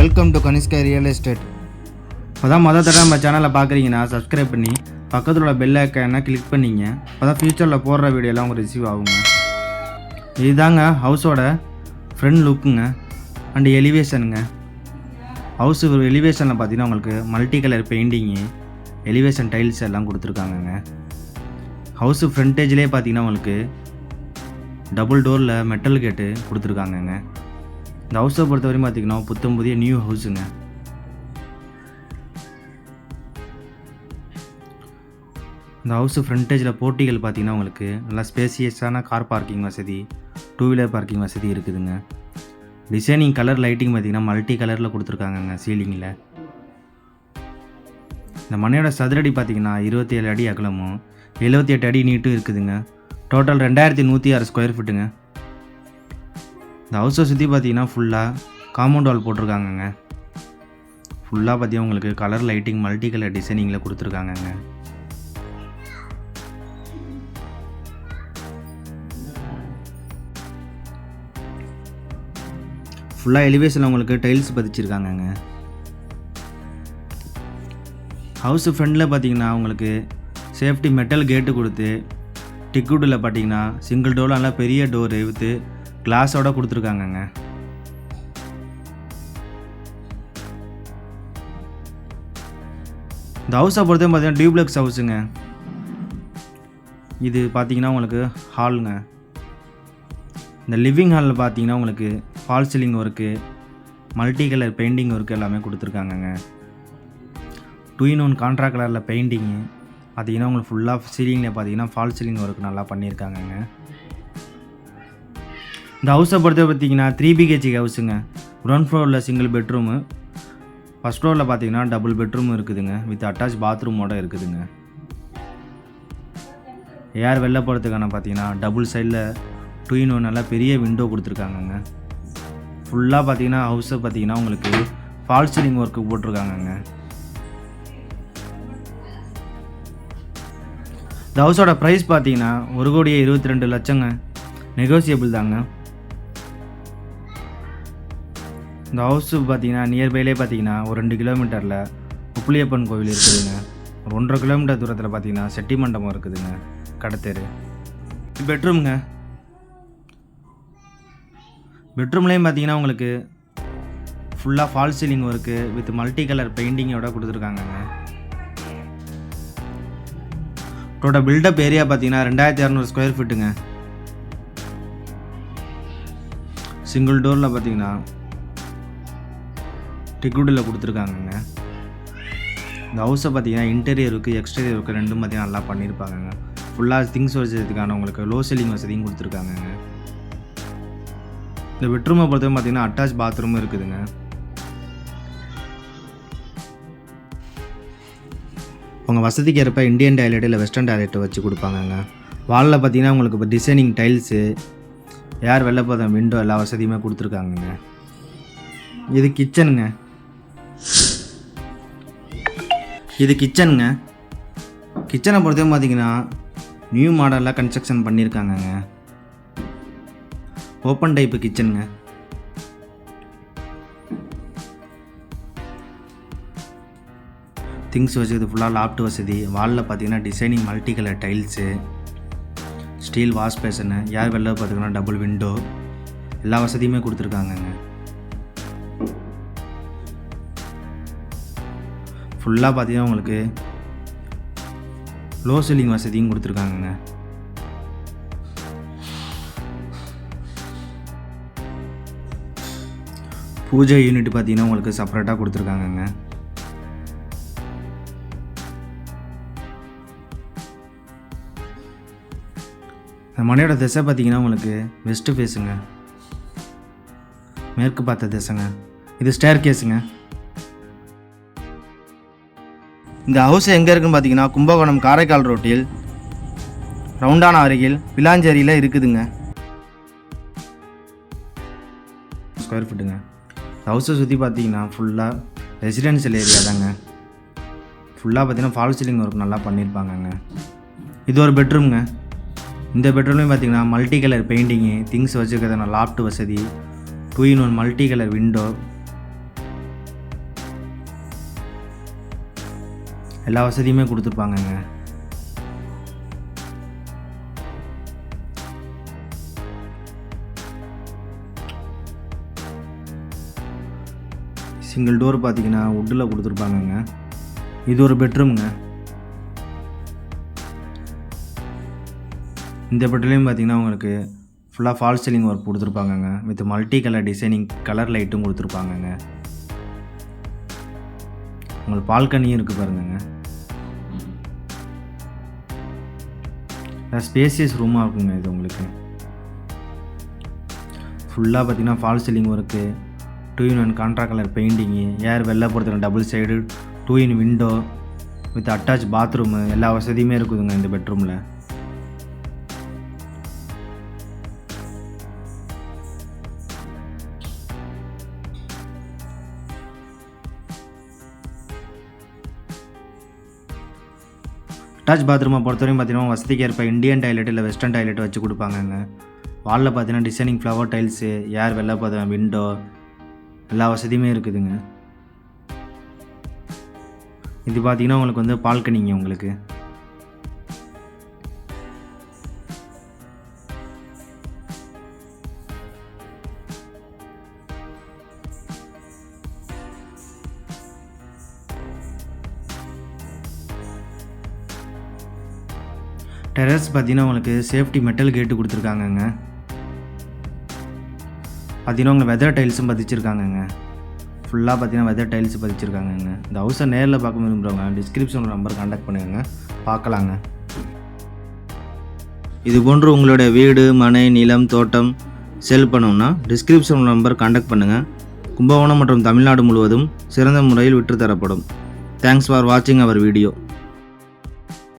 Welcome to Kanishka real estate இப்போ தான் மொதல் தடவை நம்ம சேனலை பார்க்குறீங்கன்னா சப்ஸ்கிரைப் பண்ணி பக்கத்தில் உள்ள பெல் ஐக்கானை கிளிக் பண்ணிங்க. அப்போ தான் ஃப்யூச்சரில் போடுற வீடியோலாம் உங்களுக்கு ரிசீவ் ஆகுங்க. இதுதாங்க ஹவுஸோட ஃப்ரண்ட் லுக்குங்க அண்டு எலிவேஷனுங்க ஹவுஸ் எலிவேஷனில் பார்த்தீங்கன்னா உங்களுக்கு multi colour painting elevation tiles எல்லாம் கொடுத்துருக்காங்கங்க. ஹவுஸு ஃப்ரண்டேஜ்லேயே பார்த்தீங்கன்னா உங்களுக்கு டபுள் டோரில் மெட்டல் கேட்டு கொடுத்துருக்காங்கங்க. இந்த ஹவுஸை பொறுத்த வரையும் பார்த்தீங்கன்னா புத்தம் புதிய நியூ ஹவுஸுங்க இந்த ஹவுஸு ஃப்ரண்டேஜில் போட்டிகள் பார்த்தீங்கன்னா உங்களுக்கு நல்லா ஸ்பேசியஸான கார் பார்க்கிங் வசதி டூ வீலர் பார்க்கிங் வசதி இருக்குதுங்க. டிசைனிங் கலர் லைட்டிங் பார்த்தீங்கன்னா மல்டி கலரில் கொடுத்துருக்காங்கங்க சீலிங்கில் இந்த மனையோட சதுரடி பார்த்தீங்கன்னா இருபத்தி ஏழு அடி அகலமும் எழுபத்தி எட்டு அடி நீட்டும் இருக்குதுங்க. டோட்டல் ரெண்டாயிரத்தி நூற்றி ஆறு ஸ்கொயர் ஃபீட்டுங்க இந்த ஹவுஸை சுற்றி பார்த்தீங்கன்னா ஃபுல்லாக காம்பவுண்ட் வால் போட்டிருக்காங்கங்க. ஃபுல்லாக பார்த்தீங்கன்னா உங்களுக்கு கலர் லைட்டிங் மல்டி கலர் டிசைனிங்கில் கொடுத்துருக்காங்கங்க. ஃபுல்லாக எலிவேஷனில் உங்களுக்கு டைல்ஸ் பதிச்சிருக்காங்கங்க. ஹவுஸ் ஃப்ரண்டில் பார்த்தீங்கன்னா உங்களுக்கு சேஃப்டி மெட்டல் கேட்டு கொடுத்து டிக்குட்டில் பார்த்தீங்கன்னா சிங்கிள் டோர் நல்லா பெரிய டோர் எடுத்து கிளாஸோட கொடுத்துருக்காங்கங்க. இந்த ஹவுஸை பொறுத்தவரை பார்த்தீங்கன்னா டியூப்ளெக்ஸ் ஹவுஸுங்க இது பார்த்தீங்கன்னா உங்களுக்கு ஹாலுங்க இந்த லிவிங் ஹாலில் பார்த்தீங்கன்னா உங்களுக்கு false ceiling work multi colour painting work எல்லாமே கொடுத்துருக்காங்கங்க. டூ ஒன் கான்ட்ரா கலரில் பெயிண்டிங்கு பார்த்தீங்கன்னா உங்களுக்கு ஃபுல்லாக சீலிங்கில் பார்த்தீங்கன்னா ஃபால் சீலிங் ஒர்க் நல்லா பண்ணியிருக்காங்கங்க. இந்த ஹவுஸை பொறுத்த பார்த்தீங்கன்னா த்ரீ பிஹெச்சி ஹவுஸுங்க கிரவுண்ட் ஃப்ளோரில் சிங்கிள் பெட்ரூமு ஃபஸ்ட் ஃப்ளோரில் பார்த்தீங்கன்னா டபுள் பெட்ரூம் இருக்குதுங்க. வித் அட்டாச் பாத்ரூமோட இருக்குதுங்க. ஏர் வெளில போகிறதுக்கான பார்த்தீங்கன்னா டபுள் சைடில் டூ இன் ஒன் நல்லா பெரிய விண்டோ கொடுத்துருக்காங்கங்க. ஃபுல்லாக பார்த்தீங்கன்னா ஹவுஸை பார்த்தீங்கன்னா உங்களுக்கு ஃபால் சீலிங் ஒர்க்கு போட்டிருக்காங்கங்க. இந்த ஹவுஸோட ப்ரைஸ் பார்த்தீங்கன்னா ஒரு கோடியே இருபத்தி ரெண்டு லட்சங்க. நெகோசியபிள் தாங்க. இந்த ஹவுஸு பார்த்தீங்கன்னா நியர்பைலே பார்த்தீங்கன்னா ஒரு ரெண்டு கிலோமீட்டரில் உப்புளியப்பன் கோவில் இருக்குதுங்க. ஒரு ஒன்றரை கிலோமீட்டர் தூரத்தில் பார்த்தீங்கன்னா செட்டி மண்டபம் இருக்குதுங்க. கடத்தேரு. பெட்ரூம்ங்க. பெட்ரூம்லேயும் பார்த்தீங்கன்னா உங்களுக்கு ஃபுல்லாக false ceiling work with multi colour பெயிண்டிங்கோட கொடுத்துருக்காங்கங்க. டோட்டல் பில்டப் ஏரியா பார்த்தீங்கன்னா ரெண்டாயிரத்தி இரநூறு ஸ்கொயர் ஃபீட்டுங்க சிங்கிள் டோரில் பார்த்தீங்கன்னா டிக்குடில் கொடுத்துருக்காங்கங்க. இந்த ஹவுஸை பார்த்தீங்கன்னா இன்டீரியருக்கு எக்ஸ்டீரியருக்கு ரெண்டும் பார்த்தீங்கன்னா நல்லா பண்ணியிருப்பாங்கங்க ஃபுல்லாக திங்ஸ் வச்சதுக்கான உங்களுக்கு லோ செல்லிங் வசதியும் கொடுத்துருக்காங்கங்க. இந்த பெட்ரூமை பொறுத்தவரை பார்த்தீங்கன்னா அட்டாச் பாத்ரூமும் இருக்குதுங்க. உங்கள் வசதிக்கு ஏற்ப இந்தியன் டாய்லெட் இல்லை வெஸ்டர்ன் டாய்லெட்டை வச்சு கொடுப்பாங்கங்க. வாலில் பார்த்தீங்கன்னா உங்களுக்கு இப்போ டிசைனிங் டைல்ஸு ஏர் வெளில விண்டோ எல்லா வசதியுமே கொடுத்துருக்காங்கங்க. இது கிச்சனுங்க இது கிச்சனுங்க கிச்சனை பொறுத்தவரை பார்த்தீங்கன்னா நியூ மாடலில் கன்ஸ்ட்ரக்ஷன் பண்ணியிருக்காங்கங்க ஓப்பன் டைப்பு கிச்சனுங்க திங்ஸ் வசதி ஃபுல்லாக லாப்ட் வசதி. வாலில் பார்த்தீங்கன்னா designing multi colour tiles steel wash basin யார் வெளில பார்த்தீங்கன்னா டபுள் விண்டோ எல்லா வசதியுமே கொடுத்துருக்காங்கங்க. ஃபுல்லாக பார்த்தீங்கன்னா உங்களுக்கு லோ சீலிங் வசதியும் கொடுத்துருக்காங்கங்க. பூஜை யூனிட் பார்த்தீங்கன்னா உங்களுக்கு செப்பரேட்டாக கொடுத்துருக்காங்கங்க. இந்த மனையோட திசை பார்த்தீங்கன்னா உங்களுக்கு வெஸ்ட்டு ஃபேஸுங்க மேற்கு பார்த்த திசைங்க. இது ஸ்டேர் கேஸுங்க இந்த ஹவுஸ் எங்கே இருக்குன்னு பார்த்தீங்கன்னா கும்பகோணம் காரைக்கால் ரோட்டில் ரவுண்டான அருகில் பிலாஞ்சேரியில் இருக்குதுங்க. ஸ்கொயர் ஃபீட்டுங்க ஹவுஸை சுற்றி பார்த்தீங்கன்னா ஃபுல்லாக ரெசிடென்ஷியல் ஏரியா தாங்க. ஃபுல்லாக பார்த்தீங்கன்னா ஃபால் சீலிங் ஒர்க் நல்லா பண்ணியிருப்பாங்கங்க இது ஒரு பெட்ரூம்ங்க இந்த பெட்ரூம்லேயும் பார்த்தீங்கன்னா மல்டி கலர் பெயிண்டிங்கு திங்ஸ் வச்சுக்கிறதான லாப்ட் வசதி two in one multi colour window எல்லா வசதியுமே கொடுத்துருப்பாங்கங்க. சிங்கிள் டோர் பார்த்தீங்கன்னா வுட்டில் கொடுத்துருப்பாங்கங்க. இது ஒரு பெட்ரூம்ங்க இந்த பெட்ரூம்லேயும் பார்த்தீங்கன்னா உங்களுக்கு ஃபுல்லாக fall ceiling work கொடுத்துருப்பாங்கங்க. With multi colour designing colour லைட்டும் கொடுத்துருப்பாங்கங்க. உங்களுக்கு பால்கனியும் இருக்குது பாருங்கங்க. ஸ்பேசியஸ் ரூமாக இருக்குங்க இது உங்களுக்கு. ஃபுல்லாக பார்த்தீங்கன்னா false ceiling work two in one contract colour painting air வெளில போகிறதுக்கு double side two in window with attach bathroom எல்லா வசதியுமே இருக்குதுங்க இந்த பெட்ரூமில் அட்டாச் பாத்ரூமை பொறுத்தவரையும் பார்த்தீங்கன்னா வசதிக்கு ஏற்ப இந்தியன் டாய்லெட் இல்லை வெஸ்டர்ன் டாய்லெட் வச்சு கொடுப்பாங்கங்க. வாலில் பார்த்தீங்கன்னா டிசைனிங் ஃப்ளவர் டைல்ஸு ஏர் வெளில போகிற விண்டோ எல்லா வசதியுமே இருக்குதுங்க. இது பார்த்தீங்கன்னா உங்களுக்கு வந்து பால்கனிங்க உங்களுக்கு. டெரஸ் பார்த்தீங்கன்னா உங்களுக்கு சேஃப்டி மெட்டல் கேட்டு கொடுத்துருக்காங்கங்க. பார்த்தீங்கன்னா உங்களுக்கு வெதர் டைல்ஸும் பதிச்சிருக்காங்கங்க. ஃபுல்லாக பார்த்தீங்கன்னா வெதர் டைல்ஸ் பதிச்சிருக்காங்கங்க. இந்த ஹவுஸை நேரில் பார்க்க விரும்புகிறவங்க டிஸ்கிரிப்ஷன் நம்பர் காண்டாக்ட் பண்ணுங்க பார்க்கலாங்க. இது போன்று உங்களுடைய வீடு மனை நிலம் தோட்டம் செல் பண்ணோம்னா டிஸ்கிரிப்ஷன் நம்பர் காண்டாக்ட் பண்ணுங்கள் கும்பகோணம் மற்றும் தமிழ்நாடு முழுவதும் சிறந்த முறையில் விற்றுத்தரப்படும். தேங்க்ஸ் ஃபார் வாட்சிங் அவர் வீடியோ